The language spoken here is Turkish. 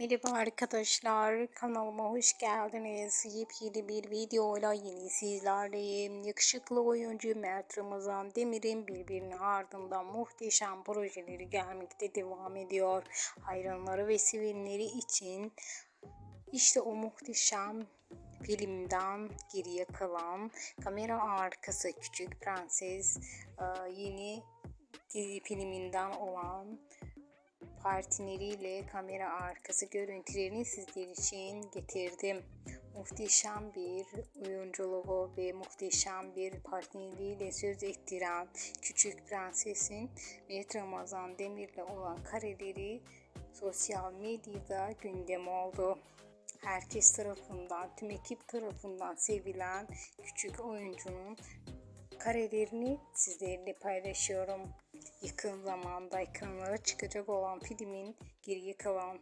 Merhaba arkadaşlar, kanalıma hoş geldiniz. Yepyeni bir videoyla yeni sizlerleyim. Yakışıklı oyuncu Mert Ramazan Demir'in birbirinin ardından muhteşem projeleri gelmekte devam ediyor. Hayranları ve sevenleri için işte o muhteşem filmden geriye kalan kamera arkası Küçük Prenses yeni dizi filminden olan partileriyle kamera arkası görüntülerini sizler için getirdim. Muhteşem bir oyunculuğu ve muhteşem bir partneriyle söz ettiren Küçük Prenses'in Mehmet Ramazan Demir'le olan kareleri sosyal medyada gündem oldu. Herkes tarafından, tüm ekip tarafından sevilen küçük oyuncunun karelerini sizlerle paylaşıyorum. Yakın zamanda ekranlara çıkacak olan filmin geriye kalan